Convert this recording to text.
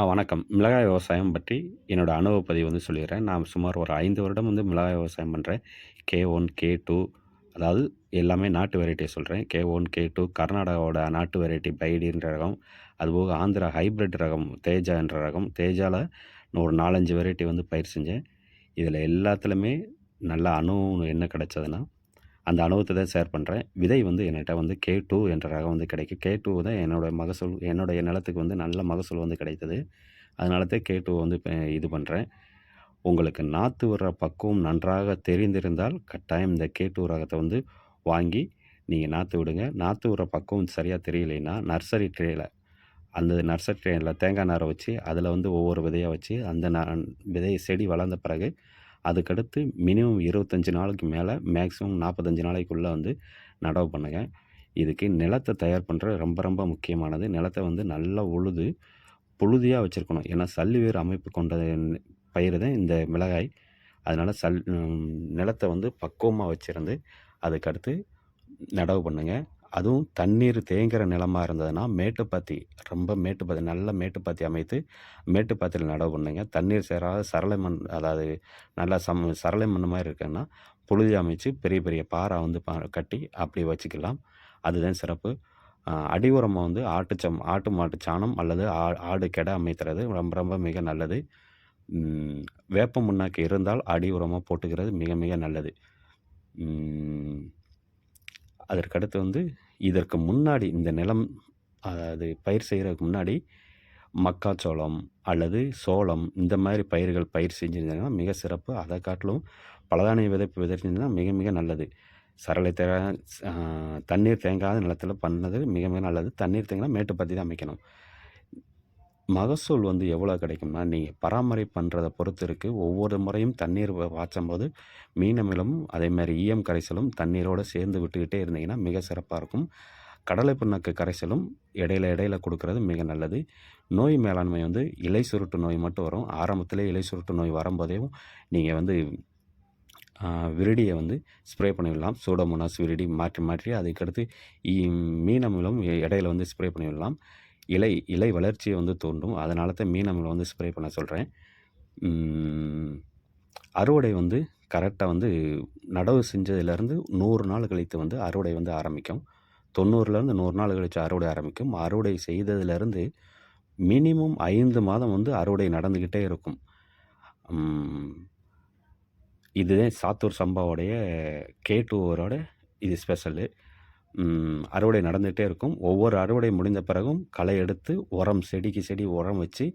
ஆ வணக்கம். மிளகாய் விவசாயம் பற்றி என்னோட அனுபவ பதிவு வந்து சொல்லிடுறேன் நான் சுமார் ஒரு ஐந்து வருடம் வந்து மிளகாய் விவசாயம் பண்ணுறேன் கே ஒன் கே டூ அதாவது எல்லாமே நாட்டு வெரைட்டியை சொல்கிறேன் கே ஒன் கே டூ கர்நாடகாவோட நாட்டு வெரைட்டி பைடின்ற ரகம். அதுபோக ஆந்திரா ஹைபிரிட் ரகம் தேஜா என்ற ரகம். தேஜாவில் ஒரு 4, 5 வெரைட்டி வந்து பயிர் செஞ்சேன். இதில் எல்லாத்துலேயுமே நல்ல அனுபவம் என்ன கிடச்சதுன்னா அந்த அனுபவத்தை தான் ஷேர் பண்ணுறேன் விதை வந்து என்கிட்ட வந்து கே டூ என்ற ரகம் வந்து கிடைக்கும். கே டூ தான் என்னோட மகசூல் என்னுடைய நிலத்துக்கு வந்து நல்ல மகசூல் வந்து கிடைத்தது. அதனால தான் கே டூ வந்து இது பண்ணுறேன் உங்களுக்கு நாற்று விடுற பக்குவம் நன்றாக தெரிந்திருந்தால், கட்டாயம் இந்த கே டூ ரகத்தை வந்து வாங்கி நீங்கள் நாற்று விடுங்க. நாற்று விடுற பக்குவம் சரியாக தெரியலைன்னா, நர்சரி ட்ரேயில் அந்த நர்சரி ட்ரேயில் தேங்காய் நாரை வச்சு, அதில் வந்து ஒவ்வொரு விதையாக வச்சு, அந்த ந விதை செடி வளர்ந்த பிறகு, அதுக்கடுத்து மினிமம் 25 நாளைக்கு மேலே மேக்ஸிமம் நாற்பத்தஞ்சு நாளைக்குள்ளே வந்து நடவு பண்ணுங்க. இதுக்கு நிலத்தை தயார் பண்ணுறது ரொம்ப ரொம்ப முக்கியமானது. நிலத்தை வந்து நல்லா உழுது, புழுதியாக வச்சுருக்கணும் ஏன்னா, சல்லி வேர் அமைப்பு கொண்ட பயிர் தான் இந்த மிளகாய். அதனால் சல் நிலத்தை வந்து பக்குவமாக வச்சிருந்து, அதுக்கடுத்து நடவு பண்ணுங்கள் அதுவும் தண்ணீர் தேங்குகிற நிலமாக இருந்ததுன்னா, மேட்டுப்பாத்தி ரொம்ப மேட்டுப்பாத்தி நல்ல மேட்டுப்பாத்தி அமைத்து, மேட்டுப்பாத்தியில் நடவு பண்ணுங்க. தண்ணீர் சேராத சரளை மண் அதாவது நல்லா சம் சரளை மண் மாதிரி இருக்குன்னா, புழுதி அமைச்சு பெரிய பெரிய பாறை வந்து கட்டி அப்படி வச்சுக்கலாம். அதுதான் சிறப்பு. அடி உரமாக வந்து ஆட்டுச்சம் ஆட்டு மாட்டு சாணம் அல்லது ஆ ஆடு கெடை அமைத்துறது ரொம்ப ரொம்ப மிக நல்லது. வேப்ப முன்னாக்கு இருந்தால் அடி உரமாக போட்டுக்கிறது மிக மிக நல்லது. அதற்கடுத்து வந்து இதற்கு முன்னாடி இந்த நிலம் அதாவது பயிர் செய்கிறதுக்கு முன்னாடி, மக்காச்சோளம் அல்லது சோளம் இந்த மாதிரி பயிர்கள் பயிர் செஞ்சுருந்தாங்கன்னா மிக சிறப்பு. அதை காட்டிலும் பலதானிய விதைப்பு விதைச்சிருந்ததுன்னா மிக மிக நல்லது. சரளை தே தண்ணீர் தேங்காத நிலத்தில் பண்ணது மிக மிக நல்லது. தண்ணீர் தேங்கினா பற்றி தான் அமைக்கணும். மகசூல் வந்து எவ்வளோ கிடைக்கும்னா, நீங்கள் பராமரிப்பு பண்ணுறதை பொறுத்து இருக்குது ஒவ்வொரு முறையும் தண்ணீர் வாய்ச்சும் போது மீனமிலும் அமிலமும், ஈயம் கரைசலும் தண்ணீரோடு சேர்ந்து விட்டுக்கிட்டே இருந்தீங்கன்னா, மிக சிறப்பாக இருக்கும். கடலை புண்ணாக்கு கரைசலும் இடையில இடையில கொடுக்கறது மிக நல்லது. நோய் மேலாண்மை வந்து இலை சுருட்டு நோய் மட்டும் வரும். ஆரம்பத்திலே இலை சுருட்டு நோய் வரும்போதேவும், நீங்கள் வந்து அ வந்து ஸ்ப்ரே பண்ணிவிடலாம். சூடோமோனாஸ், விரிடி மாற்றி மாற்றி அதுக்கடுத்து மீனமிலும் இடையில வந்து ஸ்ப்ரே பண்ணிவிடலாம். இலை இலை வளர்ச்சியை வந்து தூண்டும். அதனால தான் மீன் நம்மளை வந்து ஸ்ப்ரே பண்ண சொல்கிறேன் அறுவடை வந்து கரெக்டாக வந்து நடவு செஞ்சதுலேருந்து நூறு நாள் கழித்து வந்து அறுவடை வந்து ஆரம்பிக்கும். 90லேருந்து 100 நாள் கழித்து அறுவடை ஆரம்பிக்கும். அறுவடை செய்ததுலேருந்து மினிமம் ஐந்து மாதம் வந்து அறுவடை நடந்துக்கிட்டே இருக்கும். இதுதான் சாத்தூர் சம்பாவோடைய கே2 இது ஸ்பெஷலு. அறுவடை நடந்துகிட்டே இருக்கும். ஒவ்வொரு அறுவடை முடிந்த பிறகும் களை எடுத்து, உரம் செடிக்கு செடி உரம் வச்சு,